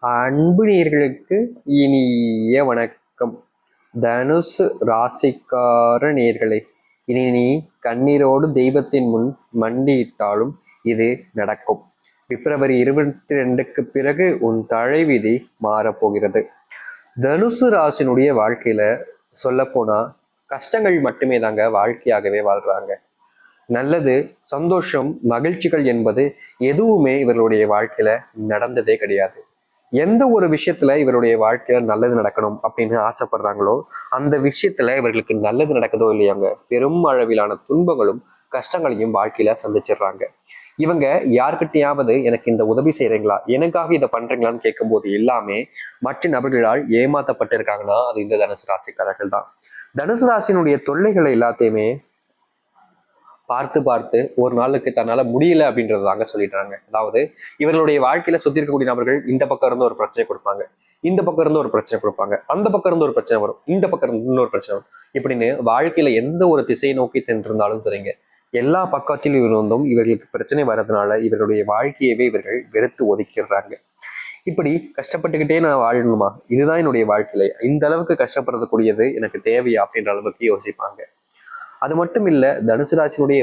அன்பு நேர்களுக்கு இனிய வணக்கம். தனுசு ராசிக்கார நேர்களை இனி நீ கண்ணீரோடு தெய்வத்தின் முன் மண்டியிட்டாலும் இது நடக்கும். பிப்ரவரி இருபத்தி ரெண்டுக்கு பிறகு உன் தலைவிதி மாறப்போகிறது. தனுசு ராசினுடைய வாழ்க்கையில சொல்லப்போனா கஷ்டங்கள் மட்டுமே தாங்க வாழ்க்கையாகவே வாழ்றாங்க. நல்லது சந்தோஷம் மகிழ்ச்சிகள் என்பது எதுவுமே இவர்களுடைய வாழ்க்கையில நடந்ததே கிடையாது. எந்த ஒரு விஷயத்துல இவருடைய வாழ்க்கையில நல்லது நடக்கணும் அப்படின்னு ஆசைப்படுறாங்களோ அந்த விஷயத்துல இவர்களுக்கு நல்லது நடக்குதோ இல்லையாங்க பெரும் அளவிலான துன்பங்களும் கஷ்டங்களையும் வாழ்க்கையில சந்திச்சிடுறாங்க. இவங்க யார்கிட்டயாவது எனக்கு இந்த உதவி செய்றீங்களா? எனக்காக இதை பண்றீங்களான்னு கேட்கும்போது எல்லாமே மற்ற நபர்களால் ஏமாத்தப்பட்டிருக்காங்கன்னா அது இந்த தனுசு ராசிக்காரர்கள் தான். தனுசு ராசியினுடைய தொல்லைகளை எல்லாத்தையுமே பார்த்து பார்த்து ஒரு நாளுக்கு தன்னால முடியல அப்படின்றது தாங்க சொல்லிடுறாங்க. அதாவது இவர்களுடைய வாழ்க்கையில சுத்தி இருக்கக்கூடிய நபர்கள் இந்த பக்கம் இருந்து ஒரு பிரச்சனை கொடுப்பாங்க. இந்த பக்கம் இருந்து ஒரு பிரச்சனை கொடுப்பாங்க. அந்த பக்கம் இருந்து ஒரு பிரச்சனை வரும். இந்த பக்கம் இருந்து இன்னொரு பிரச்சனை வரும். இப்படின்னு வாழ்க்கையில எந்த ஒரு திசையை நோக்கி சென்றிருந்தாலும் சரிங்க. எல்லா பக்கத்திலும் இருந்தும் இவர்களுக்கு பிரச்சனை வர்றதுனால இவர்களுடைய வாழ்க்கையவே இவர்கள் வெறுத்து ஒதுக்கிடுறாங்க. இப்படி கஷ்டப்பட்டுக்கிட்டே நான் வாழணுமா? இதுதான் என்னுடைய வாழ்க்கையில. இந்த அளவுக்கு கஷ்டப்படுறதுக்கூடியது எனக்கு தேவையா அப்படின்ற அளவுக்கு யோசிப்பாங்க. அது மட்டும் இல்லை தனுசு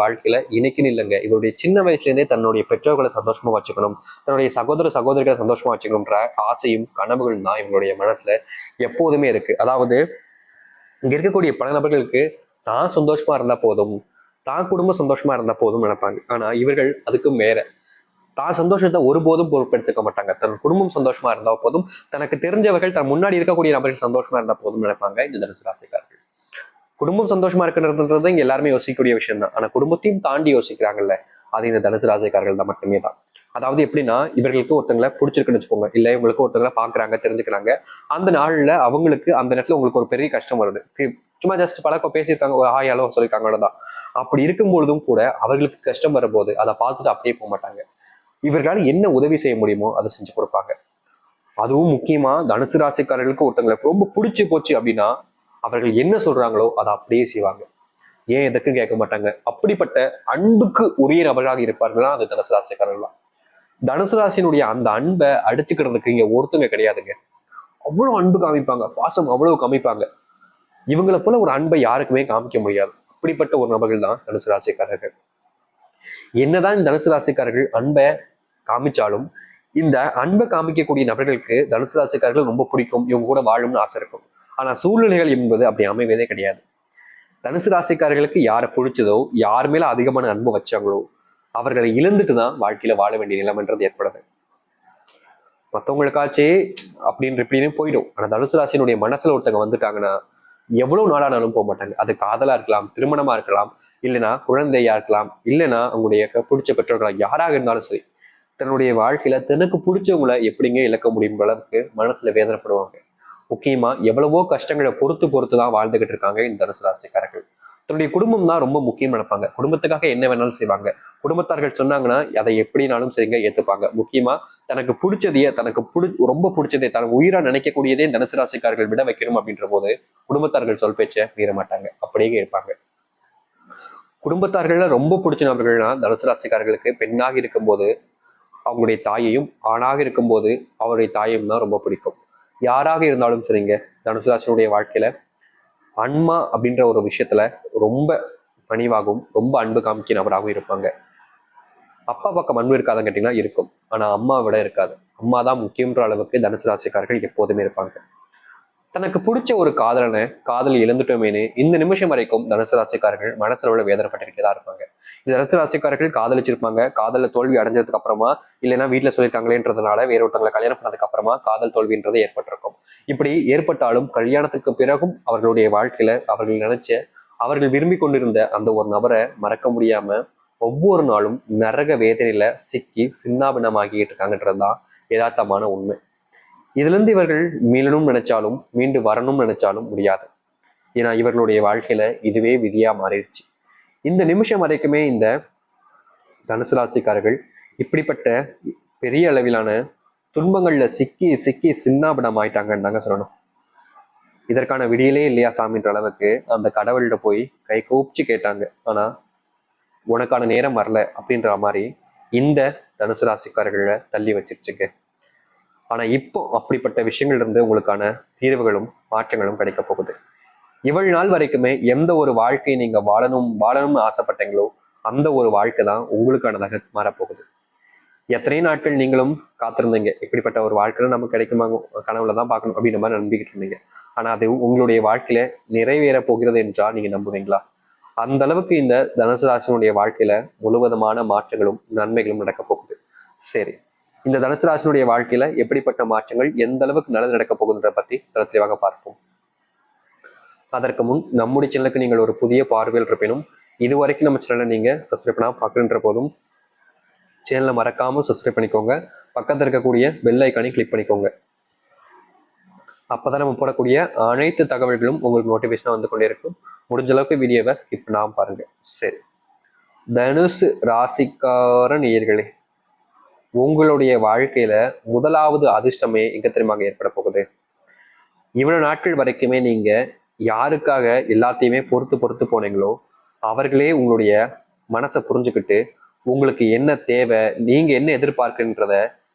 வாழ்க்கையில இன்னைக்குன்னு இல்லைங்க. இவருடைய சின்ன வயசுல இருந்தே தன்னுடைய பெற்றோர்களை சந்தோஷமா வச்சுக்கணும் தன்னுடைய சகோதர சகோதரிகளை சந்தோஷமா வச்சுக்கணும்ன்ற ஆசையும் கனவுகள் தான் இவங்களுடைய மனசுல எப்போதுமே இருக்கு. அதாவது இங்க இருக்கக்கூடிய பல நபர்களுக்கு தான் சந்தோஷமா இருந்தா போதும் தான் குடும்பம் சந்தோஷமா இருந்தா போதும் நினைப்பாங்க. ஆனா இவர்கள் அதுக்கும் வேற தான் சந்தோஷத்தை ஒருபோதும் பொருட்படுத்திக்க மாட்டாங்க. தன் குடும்பம் சந்தோஷமா இருந்தா போதும் தனக்கு தெரிஞ்சவர்கள் தன் முன்னாடி இருக்கக்கூடிய நபர்கள் சந்தோஷமா இருந்தா போதும் நினைப்பாங்க இந்த தனுசு ராசிக்காரர்கள். குடும்பம் சந்தோஷமா இருக்கிறதுன்றது இங்க எல்லாருமே யோசிக்கக்கூடிய விஷயம் தான் ஆனா குடும்பத்தையும் தாண்டி யோசிக்கிறாங்கல்ல அது இந்த தனுசு ராசிக்காரர்கள் தான் மட்டுமே தான். அதாவது எப்படின்னா இவர்களுக்கு ஒருத்தங்களை பிடிச்சிருக்குன்னு வச்சுக்கோங்க. இல்ல இவங்களுக்கு ஒருத்தங்களை பாக்குறாங்க தெரிஞ்சுக்கிறாங்க. அந்த நாள்ல அவங்களுக்கு அந்த நேரத்துல உங்களுக்கு ஒரு பெரிய கஷ்டம் வருது. சும்மா ஜஸ்ட் பழக்கம் பேசியிருக்காங்க ஒரு ஹாய் ஹலோ சொல்லியிருக்காங்க அவ்வளவுதான். அப்படி இருக்கும் பொழுதும் கூட அவர்களுக்கு கஷ்டம் வரும்போது அதை பார்த்துட்டு அப்படியே போக மாட்டாங்க. இவர்களால் என்ன உதவி செய்ய முடியுமோ அதை செஞ்சு கொடுப்பாங்க. அதுவும் முக்கியமா தனுசு ராசிக்காரர்களுக்கு ஒருத்தங்களை ரொம்ப பிடிச்சி போச்சு அப்படின்னா அவர்கள் என்ன சொல்றாங்களோ அதை அப்படியே செய்வாங்க. ஏன் எதுக்கும் கேட்க மாட்டாங்க. அப்படிப்பட்ட அன்புக்கு உரிய நபராக இருப்பார்களா அது தனுசு ராசிக்காரர்கள் தான். தனுசு ராசினுடைய அந்த அன்பை அடிச்சுக்கிறதுக்கு இங்க ஒருத்தங்க கிடையாதுங்க. அவ்வளவு அன்பு காமிப்பாங்க. பாசம் அவ்வளவு காமிப்பாங்க. இவங்களை போல ஒரு அன்பை யாருக்குமே காமிக்க முடியாது. அப்படிப்பட்ட ஒரு நபர்கள் தான் தனுசு ராசிக்காரர்கள். என்னதான் இந்த தனுசு ராசிக்காரர்கள் அன்பை காமிச்சாலும் இந்த அன்பை காமிக்கக்கூடிய நபர்களுக்கு தனுசு ராசிக்காரர்கள் ரொம்ப பிடிக்கும். இவங்க கூட வாழும்னு ஆசை இருக்கும். ஆனால் சூழ்நிலைகள் என்பது அப்படி அமைவதே கிடையாது. தனுசு ராசிக்காரர்களுக்கு யாரை பிடிச்சதோ யார் மேல அதிகமான அன்பு வச்சாங்களோ அவர்களை இழந்துட்டு தான் வாழ்க்கையில வாழ வேண்டிய நிலைமன்றது ஏற்படுது. மற்றவங்களுக்காச்சே அப்படின்னு இப்படின்னு போயிடும். ஆனால் தனுசு ராசியினுடைய மனசுல ஒருத்தங்க வந்துட்டாங்கன்னா எவ்வளவு நாளானாலும் போக மாட்டாங்க. அது காதலா இருக்கலாம் திருமணமா இருக்கலாம் இல்லைன்னா குழந்தையா இருக்கலாம் இல்லைன்னா அவங்களுடைய பிடிச்ச பெற்றோர்களா யாராக இருந்தாலும் சரி தன்னுடைய வாழ்க்கையில தனக்கு பிடிச்சவங்களை எப்படிங்க இழக்க முடியும் அளவுக்கு மனசுல வேதனைப்படுவாங்க. முக்கியமா எவ்வளவோ கஷ்டங்களை பொறுத்து பொறுத்து தான் வாழ்ந்துகிட்டு இருக்காங்க இந்த தனுசு ராசிக்காரர்கள். தன்னுடைய குடும்பம் தான் ரொம்ப முக்கியம் நினைப்பாங்க. குடும்பத்துக்காக என்ன வேணாலும் செய்வாங்க. குடும்பத்தார்கள் சொன்னாங்கன்னா அதை எப்படினாலும் சரிங்க ஏற்றுப்பாங்க முக்கியமா தனக்கு பிடிச்சதையே தனக்கு பிடி ரொம்ப பிடிச்சதே தனக்கு உயிரா நினைக்கக்கூடியதே தனுசு ராசிக்காரர்கள் விட வைக்கணும் அப்படின்ற போது குடும்பத்தார்கள் சொல் பேச்சை மீற மாட்டாங்க. அப்படியே இருப்பாங்க குடும்பத்தார்கள்ல ரொம்ப பிடிச்ச நபர்கள்னா தனுசு ராசிக்காரர்களுக்கு பெண்ணாக இருக்கும்போது அவங்களுடைய தாயையும் ஆணாக இருக்கும்போது அவருடைய தாயையும் தான் ரொம்ப பிடிக்கும். யாராக இருந்தாலும் சரிங்க தனுசு ராசினுடைய வாழ்க்கையில அன்மா அப்படின்ற ஒரு விஷயத்துல ரொம்ப பணிவாகவும் ரொம்ப அன்பு காமிக்க நபராகவும் இருப்பாங்க. அப்பா பக்கம் அன்பு இருக்காதுன்னு கேட்டீங்கன்னா இருக்கும். ஆனா அம்மா விட இருக்காது. அம்மா தான் முக்கியன்ற அளவுக்கு தனுசு ராசிக்காரர்கள் எப்போதுமே இருப்பாங்க. தனக்கு பிடிச்ச ஒரு காதலனை காதல் இழந்துட்டோமேனு இந்த நிமிஷம் வரைக்கும் தனுசு ராசிக்காரர்கள் மனசுல உள்ள வேதனைப்பட்டுக்கிட்டே தான் இருப்பாங்க. இந்த தனுசு ராசிக்காரர்கள் காதலிச்சிருப்பாங்க. காதல தோல்வி அடைஞ்சதுக்கு அப்புறமா இல்லைன்னா வீட்டுல சொல்லியிருக்காங்களேன்றதுனால வேற ஒருத்தவங்களை கல்யாணம் பண்ணதுக்கு அப்புறமா காதல் தோல்வின்றது ஏற்பட்டிருக்கும். இப்படி ஏற்பட்டாலும் கல்யாணத்துக்கு பிறகும் அவர்களுடைய வாழ்க்கையில அவர்கள் நினைச்ச அவர்கள் விரும்பி கொண்டிருந்த அந்த ஒரு நபரை மறக்க முடியாம ஒவ்வொரு நாளும் நரக வேதனையில சிக்கி சின்னாபின்னமாகிட்டு இருக்காங்கன்றதுதான் யதார்த்தமான உண்மை. இதுல இருந்து இவர்கள் மீளணும் நினைச்சாலும் மீண்டு வரணும்னு நினைச்சாலும் முடியாது. ஏன்னா இவர்களுடைய வாழ்க்கையில இதுவே விதியா மாறிடுச்சு. இந்த நிமிஷம் வரைக்குமே இந்த தனுசு ராசிக்காரர்கள் இப்படிப்பட்ட பெரிய அளவிலான துன்பங்கள்ல சிக்கி சிக்கி சின்னாபிடம் ஆயிட்டாங்கன்னு தாங்க சொல்லணும். இதற்கான விடியலே இல்லையா சாமின்ற அளவுக்கு அந்த கடவுள்கிட்ட போய் கை கூப்பிச்சு கேட்டாங்க. ஆனா உனக்கான நேரம் வரல அப்படின்ற மாதிரி இந்த தனுசு ராசிக்காரர்களை தள்ளி வச்சிருச்சுங்க. ஆனா இப்போ அப்படிப்பட்ட விஷயங்கள்ல இருந்து உங்களுக்கான தீர்வுகளும் மாற்றங்களும் கிடைக்க போகுது. இவ்வளவு நாள் வரைக்குமே எந்த ஒரு வாழ்க்கையை நீங்க வாழணும் வாழணும்னு ஆசைப்பட்டீங்களோ அந்த ஒரு வாழ்க்கை தான் உங்களுக்கானதாக மாறப்போகுது. எத்தனை நாட்கள் நீங்களும் காத்திருந்தீங்க. இப்படிப்பட்ட ஒரு வாழ்க்கையில நமக்கு கிடைக்குமா கனவுல தான் பார்க்கணும் அப்படின்ற மாதிரி நம்பிக்கிட்டு இருந்தீங்க. ஆனா அது உங்களுடைய வாழ்க்கையில நிறைவேற போகிறது என்றால் நீங்க நம்புவீங்களா? அந்த அளவுக்கு இந்த தனுசு ராசினுடைய வாழ்க்கையில முழுவதுமான மாற்றங்களும் நன்மைகளும் நடக்க போகுது. சரி. இந்த தனுசு ராசினுடைய வாழ்க்கையில எப்படிப்பட்ட மாற்றங்கள் எந்த அளவுக்கு நல்லது நடக்க போகுதுன்ற பத்தி தெளிவாக பார்ப்போம். அதற்கு முன் நம்முடைய சேனலுக்கு நீங்கள் ஒரு புதிய பார்வையில் இருப்பினும் இது வரைக்கும் நம்ம சேனலை நீங்க சப்ஸ்கிரைப் பண்ணாம பார்க்குன்ற போதும் சேனலை மறக்காம சப்ஸ்கிரைப் பண்ணிக்கோங்க. பக்கத்தில் இருக்கக்கூடிய பெல் ஐக்கானை கிளிக் பண்ணிக்கோங்க. அப்போதான் நம்ம போடக்கூடிய அனைத்து தகவல்களும் உங்களுக்கு நோட்டிஃபிகேஷனாக வந்து கொண்டே இருக்கும். முடிஞ்ச அளவுக்கு வீடியோவை ஸ்கிப் பண்ணாமல் பாருங்கள் சரி. தனுசு ராசிக்கார நேயர்களே உங்களுடைய வாழ்க்கையில முதலாவது அதிர்ஷ்டமே எங்க தெரியுமாங்க ஏற்பட போகுது? இவ்வளவு நாட்கள் வரைக்குமே நீங்க யாருக்காக எல்லாத்தையுமே பொறுத்து பொறுத்து போனீங்களோ அவர்களே உங்களுடைய மனசை புரிஞ்சுக்கிட்டு உங்களுக்கு என்ன தேவை நீங்க என்ன எதிர்பார்க்குன்றத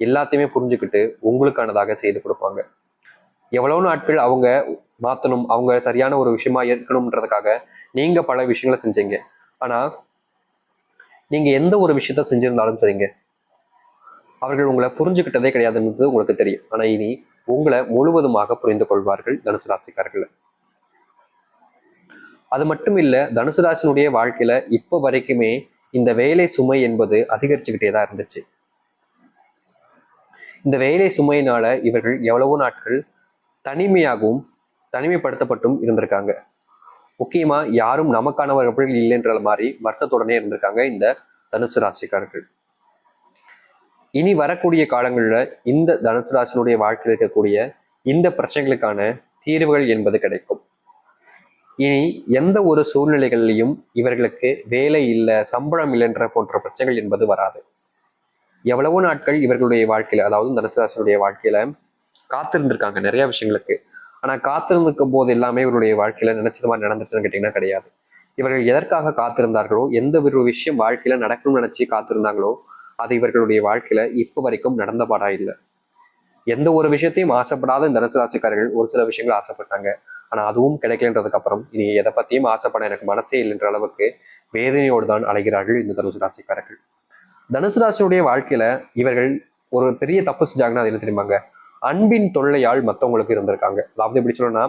எல்லாத்தையுமே புரிஞ்சுக்கிட்டு உங்களுக்கானதாக செய்து கொடுப்பாங்க. எவ்வளவு நாட்கள் அவங்க மாத்தணும் அவங்க சரியான ஒரு விஷயமா இருக்கணும்ன்றதுக்காக நீங்க பல விஷயங்களை செஞ்சீங்க. ஆனா நீங்க எந்த ஒரு விஷயத்த செஞ்சிருந்தாலும் சரிங்க. அவர்கள் உங்களை புரிஞ்சுக்கிட்டதே கிடையாதுன்றது உங்களுக்கு தெரியும். ஆனா இனி உங்களை முழுவதுமாக புரிந்து கொள்வார்கள் தனுசு ராசிக்காரர்கள். அது மட்டும் இல்ல தனுசு ராசினுடைய வாழ்க்கையில இப்ப வரைக்குமே இந்த வேலை சுமை என்பது அதிகரிச்சுக்கிட்டே தான் இருந்துச்சு. இந்த வேலை சுமையினால இவர்கள் எவ்வளவோ நாட்கள் தனிமையாகவும் தனிமைப்படுத்தப்பட்டும் இருந்திருக்காங்க. முக்கியமா யாரும் நமக்கானவர்கள் இல்லைன்ற மாதிரி வருத்தத்துடனே இருந்திருக்காங்க இந்த தனுசு ராசிக்காரர்கள். இனி வரக்கூடிய காலங்களில் இந்த தனுசு ராசினுடைய வாழ்க்கையில் இருக்கக்கூடிய இந்த பிரச்சனைகளுக்கான தீர்வுகள் என்பது கிடைக்கும். இனி எந்த ஒரு சூழ்நிலைகளிலையும் இவர்களுக்கு வேலை இல்லை சம்பளம் இல்லைன்ற போன்ற பிரச்சனைகள் என்பது வராது. எவ்வளவோ நாட்கள் இவர்களுடைய வாழ்க்கையில அதாவது தனுசு ராசினுடைய வாழ்க்கையில காத்திருந்திருக்காங்க நிறைய விஷயங்களுக்கு. ஆனா காத்திருந்திருக்கும் போது எல்லாமே இவருடைய வாழ்க்கையில நினைச்சது மாதிரி நடந்துச்சுன்னு கேட்டீங்கன்னா கிடையாது. இவர்கள் எதற்காக காத்திருந்தார்களோ எந்த ஒரு விஷயம் வாழ்க்கையில நடக்கணும்னு நினைச்சு காத்திருந்தாங்களோ அது இவர்களுடைய வாழ்க்கையில இப்போ வரைக்கும் நடந்த பாடா இல்லை. எந்த ஒரு விஷயத்தையும் ஆசைப்படாத இந்த தனுசு ராசிக்காரர்கள் ஒரு சில விஷயங்கள் ஆசைப்பட்டாங்க. ஆனா அதுவும் கிடைக்கலன்றதுக்கு அப்புறம் இனி எதை பத்தியும் ஆசைப்பட எனக்கு மனசே இல்லைன்ற அளவுக்கு வேதனையோடு தான் அலைகிறார்கள் இந்த தனுசு ராசிக்காரர்கள் தனுசு ராசியுடைய வாழ்க்கையில இவர்கள் ஒரு பெரிய தப்பு செஞ்சாங்கன்னா அது என்ன தெரியுமாங்க? அன்பின் தொல்லையால் மத்தவங்களுக்கு இருந்திருக்காங்க. அதாவது எப்படி சொல்லணும்னா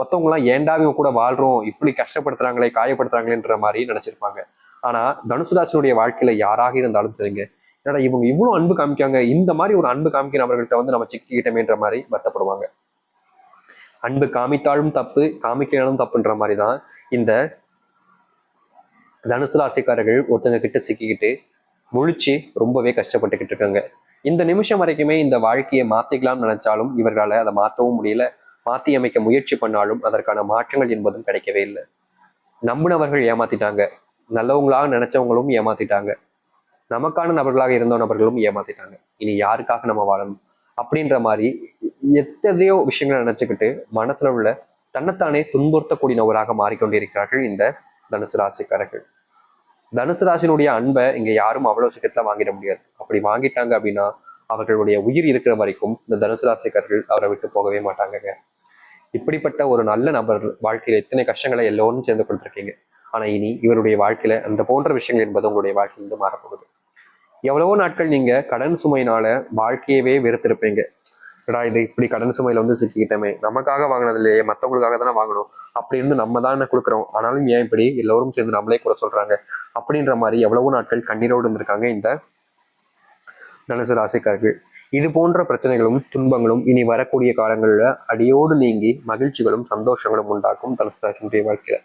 மத்தவங்க எல்லாம் ஏன்டா இவங்க கூட வாழ்றோம் இப்படி கஷ்டப்படுத்துறாங்களே காயப்படுத்துறாங்களேன்ற மாதிரி நினைச்சிருப்பாங்க. ஆனா தனுசுதாசனுடைய வாழ்க்கையில யாராக இருந்தாலும் சரிங்க. ஏன்னா இவங்க இவ்வளோ அன்பு காமிக்காங்க இந்த மாதிரி ஒரு அன்பு காமிக்கிறவர்கள்ட்ட வந்து நம்ம சிக்கிக்கிட்டமேன்ற மாதிரி வருத்தப்படுவாங்க. அன்பு காமித்தாலும் தப்பு காமிக்கலாலும் தப்புன்ற மாதிரி தான் இந்த தனுசு ராசிக்காரர்கள் ஒருத்தங்க கிட்ட சிக்கிக்கிட்டு முழிச்சு ரொம்பவே கஷ்டப்பட்டுக்கிட்டு இருக்காங்க. இந்த நிமிஷம் வரைக்குமே இந்த வாழ்க்கையை மாத்திக்கலாம்னு நினைச்சாலும் இவர்களால் அதை மாற்றவும் முடியல. மாத்தி அமைக்க முயற்சி பண்ணாலும் அதற்கான மாற்றங்கள் என்பதும் கிடைக்கவே இல்லை. நம்பினவர்கள் ஏமாத்திட்டாங்க. நல்லவங்களாக நினைச்சவங்களும் ஏமாத்திட்டாங்க. நமக்கான நபர்களாக இருந்த நபர்களும் ஏமாத்திட்டாங்க. இனி யாருக்காக நம்ம வாழணும்? அப்படின்ற மாதிரி எத்தனையோ விஷயங்களை நினைச்சுக்கிட்டு மனசுல உள்ள தன்னைத்தானே துன்புறுத்தக்கூடிய நபராக மாறிக்கொண்டிருக்கிறார்கள் இந்த தனுசு ராசிக்காரர்கள். தனுசு ராசினுடைய அன்பை இங்க யாரும் அவ்வளவு சீக்கிரத்துல வாங்கிட முடியாது. அப்படி வாங்கிட்டாங்க அப்படின்னா அவர்களுடைய உயிர் இருக்கிற வரைக்கும் இந்த தனுசு ராசிக்காரர்கள் அவரை விட்டு போகவே மாட்டாங்கங்க. இப்படிப்பட்ட ஒரு நல்ல நபர் வாழ்க்கையில எத்தனை கஷ்டங்களை எல்லோரும் சேர்ந்து கொடுத்துருக்கீங்க. ஆனா இனி இவருடைய வாழ்க்கையில அந்த போன்ற விஷயங்கள் என்பது உங்களுடைய வாழ்க்கையிலிருந்து மாறப்போகுது. எவ்வளவோ நாட்கள் நீங்க கடன் சுமையினால வாழ்க்கையவே வெறுத்திருப்பீங்க. டா இது இப்படி கடன் சுமையில வந்து சிக்கிக்கிட்டமே நமக்காக வாங்கினது இல்லையே மற்றவங்களுக்காக தானே வாங்கணும்? அப்படி இருந்து நம்ம தானே கொடுக்குறோம். ஆனாலும் ஏன் இப்படி? எல்லோரும் சேர்ந்து நம்மளே கூட சொல்றாங்க. அப்படின்ற மாதிரி எவ்வளவோ நாட்கள் கண்ணீரோடு இருந்திருக்காங்க இந்த தனுசு ராசிக்காரர்கள். இது போன்ற பிரச்சனைகளும் துன்பங்களும் இனி வரக்கூடிய காலங்களில் அடியோடு நீங்கி மகிழ்ச்சிகளும் சந்தோஷங்களும் உண்டாக்கும் தனுசு ராசினுடைய வாழ்க்கையில.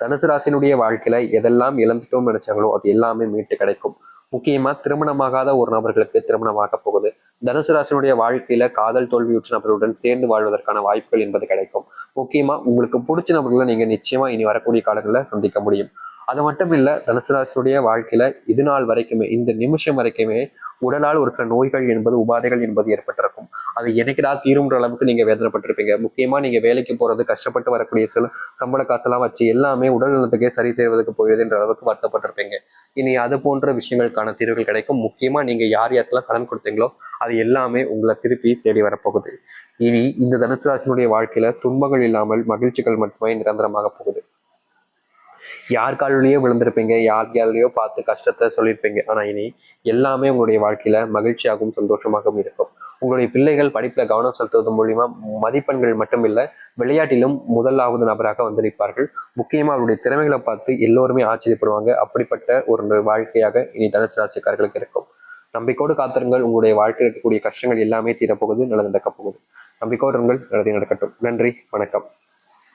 தனுசு ராசினுடைய வாழ்க்கையில எதெல்லாம் இழந்துட்டோம் நினைச்சாங்களோ அது எல்லாமே மீட்டு கிடைக்கும். முக்கியமாக திருமணமாகாத ஒரு நபர்களுக்கு திருமணமாக போகுது. தனுசு ராசினுடைய வாழ்க்கையில காதல் தோல்வியுற்ற நபர்களுடன் சேர்ந்து வாழ்வதற்கான வாய்ப்புகள் என்பது கிடைக்கும். முக்கியமாக உங்களுக்கு பிடிச்ச நபர்களை நீங்கள் நிச்சயமாக இனி வரக்கூடிய காலங்களில் சந்திக்க முடியும். அது மட்டும் இல்லை தனுசு ராசினுடைய வாழ்க்கையில இது நாள் வரைக்குமே இந்த நிமிஷம் வரைக்குமே உடலால் ஒரு சில நோய்கள் என்பது உபாதைகள் என்பது ஏற்பட்டிருக்கும். அது எனக்குடா தீரும்ன்ற அளவுக்கு நீங்க வேதனைப்பட்டிருப்பீங்க. முக்கியமா நீங்க வேலைக்கு போறது கஷ்டப்பட்டு வரக்கூடிய சில சம்பள காசெல்லாம் வச்சு எல்லாமே உடல் நலத்துக்கே சரி செய்வதற்கு போயிடுதுன்ற அளவுக்கு வருத்தப்பட்டிருப்பீங்க. இனி அது போன்ற விஷயங்களுக்கான தீர்வுகள் கிடைக்கும். முக்கியமா நீங்க யார் யாருக்கெல்லாம் கடன் கொடுத்தீங்களோ அது எல்லாமே உங்களை திருப்பி தேடி வரப்போகுது. இனி இந்த தனுசு ராசினுடைய வாழ்க்கையில துன்பங்கள் இல்லாமல் மகிழ்ச்சிகள் மட்டுமே நிரந்தரமாக போகுது. யார் காலிலேயோ விழுந்திருப்பீங்க யார் யாரையோ பார்த்து கஷ்டத்தை சொல்லியிருப்பீங்க. ஆனா இனி எல்லாமே உங்களுடைய வாழ்க்கையில மகிழ்ச்சியாகவும் சந்தோஷமாகவும் இருக்கும். உங்களுடைய பிள்ளைகள் படிப்பில் கவனம் செலுத்துவது மூலியமா மதிப்பெண்கள் மட்டும் விளையாட்டிலும் முதலாவது நபராக வந்திருப்பார்கள் முக்கியமாக அவருடைய திறமைகளை பார்த்து எல்லோருமே ஆச்சரியப்படுவாங்க. அப்படிப்பட்ட ஒரு வாழ்க்கையாக இனி தனுசு ராசிக்காரர்களுக்கு இருக்கும். நம்பிக்கோடு காத்திருங்கள். உங்களுடைய வாழ்க்கையில் இருக்கக்கூடிய கஷ்டங்கள் எல்லாமே தீரப்போகுது நல்லது நடக்கப் போகுது. நம்பிக்கையோடு இருங்கள். நல்லது நடக்கட்டும். நன்றி. வணக்கம்.